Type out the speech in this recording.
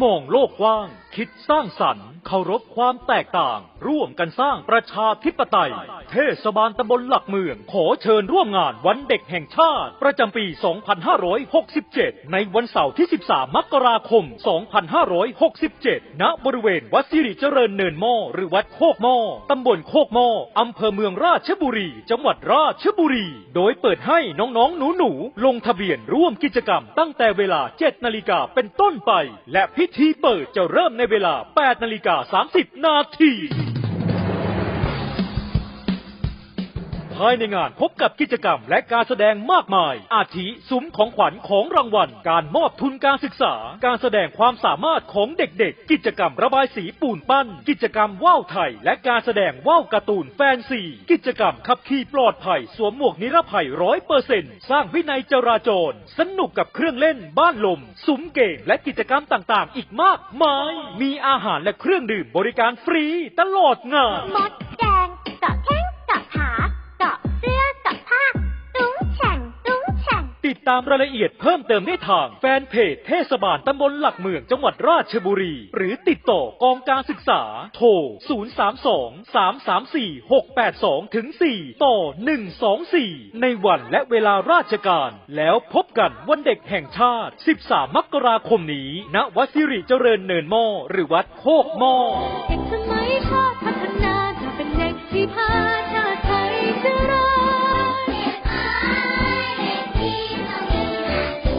โ落荒。 คิดสร้างสรรค์เคารพความแตกต่าง ร่วมกันสร้างประชาธิปไตย เทศบาลตำบลหลักเมือง ขอเชิญร่วมงานวันเด็กแห่งชาติ ประจำปี 2567 ในวันเสาร์ที่ 13 มกราคม 2567 ณ บริเวณวัดสิริเจริญเนินหม้อหรือวัดโคกหม้อตำบลโคกหม้ออำเภอเมืองราชบุรี จังหวัดราชบุรี โดยเปิดให้น้องๆหนูๆลงทะเบียนร่วมกิจกรรมตั้งแต่เวลา 7 นาฬิกาเป็นต้นไป และพิธีเปิดจะเริ่มในเวลา 8 นาฬิกา 30 นาที ภายในงานพบกับกิจกรรมและการแสดงมากมาย อาทิซุ้มของขวัญของรางวัล การมอบทุนการศึกษา การแสดงความสามารถของเด็กๆ กิจกรรมระบายสีปูนปั้น กิจกรรมว่าวไทย และการแสดงว่าวการ์ตูนแฟนซี กิจกรรมขับขี่ปลอดภัย สวมหมวกนิรภัยร้อยเปอร์เซ็นต์สร้างวินัยจราจร สนุกกับเครื่องเล่นบ้านลมซุ้มเกมและกิจกรรมต่างๆ อีกมากมาย มีอาหารและเครื่องดื่มบริการฟรีตลอดงานมดแดงเกาะแตามรายละเอียดเพิ่มเติมได้ทางแฟนเพจเทศบาลตำบลหลักเมืองจังหวัดราชบุรี หรือติดต่อกองการศึกษา โทร 032 334 682ถึง4ต่อ 124 ในวันและเวลาราชการ แล้วพบกันวันเด็กแห่งชาติ 13 มกราคมนี้ ณ วัดสิริเจริญเนินหม้อหรือวัดโคกหม้อ Bye.